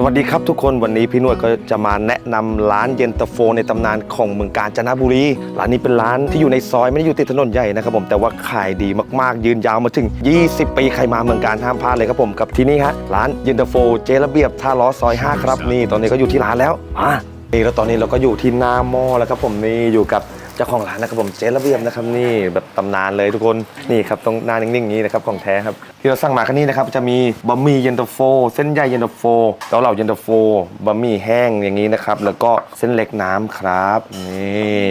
สวัสดีครับทุกคนวันนี้พี่นวดก็จะมาแนะนำร้านเย็นตาโฟในตำนานของเมืองกาญจนบุรีร้านนี้เป็นร้านที่อยู่ในซอยไม่ได้อยู่ติดถนนใหญ่นะครับผมแต่ว่าขายดีมากๆ ยืนยาวมาถึง 20 ปีใครมาเมืองการห้ามพลาดเลยครับผมกับที่นี่ฮะร้านเย็นตาโฟเจระเบียบท่าล้อซอย 5 ครับนี่ตอนนี้ก็อยู่ที่ร้านแล้วอะนี่แล้วตอนนี้เราก็อยู่ที่หน้าหม้อแล้วครับผมนี่อยู่กับ เจ้าของร้านนะครับผมเจระเบียบนะครับนี่แบบตำนานเลยทุกคนนี่ครับตรงหน้านิ่งๆอย่างนี้นะครับของแท้ครับที่เราสั่งมาคันนี้นะครับจะมีบะหมี่เย็นตาโฟ เส้นใหญ่เย็นตาโฟเกาเหลาเย็นตาโฟบะหมี่แห้งอย่างนี้นะครับแล้วก็เส้นเล็กน้ำครับนี่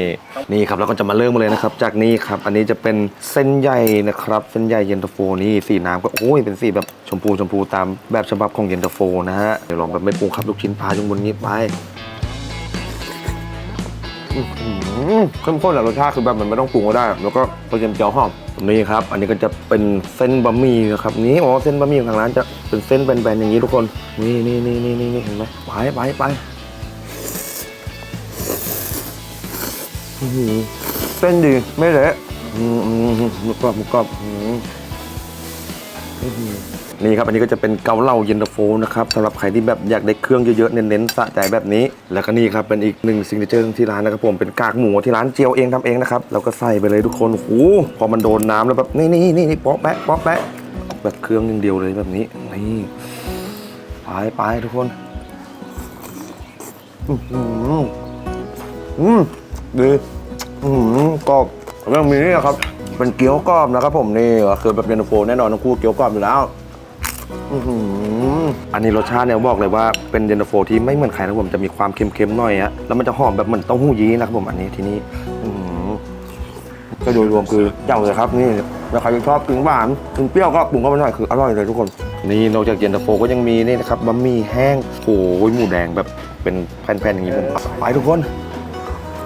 นี่ครับแล้วก็จะมาเริ่มเลยนะครับ จากนี้ครับอันนี้จะเป็นเส้นใหญ่นะครับเส้นใหญ่เย็นตาโฟนี่สีน้ำก็โอ้ยเป็นสีแบบชมพูชมพูตามแบบฉบับของเย็นตาโฟนะฮะเดี๋ยวลองแบบไม่ปรุงครับลูกชิ้นปลาจงบนนี้ไป อื้อหือเข้มข้นอะรสชาติคือแบบมันไม่ต้องปรุงก็ได้ แล้วก็กระเทียมเจียวหอมนี่ครับ อันนี้ก็จะเป็นเส้นบะหมี่นะครับนี่อ๋อเส้นบะหมี่ของทางร้านจะเป็นเส้นแบนๆอย่างนี้ทุกคน นี่นี่นี่นี่นี่เห็นไหมไปไปไปอื้อหือเส้นดีไม่เละอืมอืมอืมหมุกรอบหมุกรอบอืม นี่ครับอันนี้ก็จะเป็นเกาเหลาเย็นตาโฟนะครับสำหรับใครที่แบบอยากได้เครื่องเยอะๆเน้นๆสะใจแบบนี้ แล้วก็นี่ครับเป็นอีกหนึ่งซิงเกิลที่ร้านนะครับผมเป็นกากหมูที่ร้านเจียวเองทำเองนะครับเราก็ใส่ไปเลยทุกคนโอ้โหพอมันโดนน้ำแล้วแบบนี่นี่นี่นี่ป๊อกแปะป๊อกแปะแบบเครื่องอย่างเดียวเลยแบบนี้นี่ไปไปทุกคนอือหืออืมดีอืมกรอบเรื่องมีนี่ครับ เป็นเกี๊ยวกรอบนะครับผมนี่คือแบบเย็นตาโฟแน่นอนทั้งคู่เกี๊ยวกรอบอยู่แล้วอันนี้รสชาติเนี่ยบอกเลยว่าเป็นเย็นตาโฟที่ไม่เหมือนใครนะครับผมจะมีความเค็มๆหน่อยฮะแล้วมันจะหอมแบบเหมือนเต้าหู้ยี้นะครับผมอันนี้ที่นี้ก็โดยรวมคือเจ้าเลยครับนี่แล้วใครชอบกินหวานกินเปรี้ยวก็ปรุงเข้าไปหน่อยคืออร่อยเลยทุกคน นี่นอกจากเย็นตาโฟก็ยังมีนี่นะครับบะหมี่แห้งโอ้ยหมูแดงแบบเป็นแผ่นๆอย่างนี้ผมไปทุกคน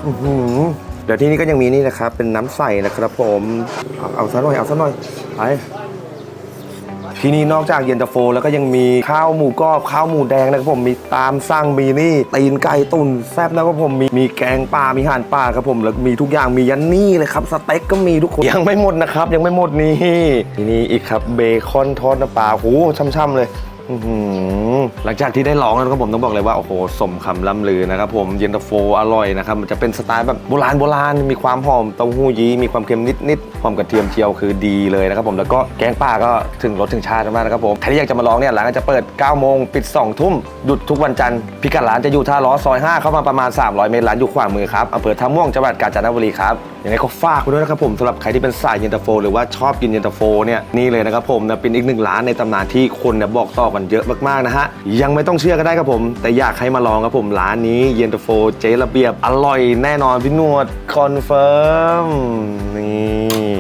อือหือ เดี๋ยวที่นี่ก็ยังมีนี่นะครับ เป็นน้ำใสนะครับผมเอาเอาซะหน่อยเอาซะหน่อยไปที่นี่นอกจากเย็นตาโฟ แล้วก็ยังมีข้าวหมูกรอบข้าวหมูแดงนะครับผมมีตามสั่งมีนี่ตีนไก่ตุ๋นแซ่บนะครับผมมีมีแกงป่ามีห่านป่าครับผมแล้วมีทุกอย่างมียันนี่เลยครับสเต็กก็มีทุกคนยังไม่หมดนะครับ ยังไม่หมดนี่ที่นี่อีกครับเบคอนทอดน้ำปลาโอ้โหช่ำๆเลย อื้อหือหลังจากที่ได้ลองแล้วนะครับผมต้องบอกเลยว่าโอ้โหสมคำล่ำลือนะครับผมเย็นตาโฟอร่อยนะครับมันจะเป็นสไตล์แบบโบราณโบราณมีความหอมเต้าหู้ยี้มีความเค็มนิดๆความกระเทียมเจียวคือดีเลยนะครับผมแล้วก็แกงป่าก็ถึงรสถึงชาติมากนะครับผมใครที่อยากจะมาลองเนี่ยร้านก็จะเปิด9โมงปิด2ทุ่มหยุดทุกวันจันทร์พิกัดร้านจะอยู่ท่าล้อซอย5เข้ามาประมาณ 300 เมตรร้านอยู่ขวามือครับอำเภอท่าม่วงจังหวัดกาญจนบุรีครับยังไงก็ฝากไว้ด้วยนะครับผมสำหรับใครที่เป็นสายเย็นตาโฟหรือว่าชอบกินเย็นตาโฟเนี่ยนี่เลยนะครับผมนะเป็นอีกหนึ่งร้านในตำนานที่คนเนี่ยบอกต่อกันเยอะมากๆนะฮะ ยังไม่ต้องเชื่อก็ได้ครับผม แต่อยากให้มาลองครับผมร้านนี้เย็นตาโฟเจ๊ระเบียบ อร่อยแน่นอนพี่นวดคอนเฟิร์มนี่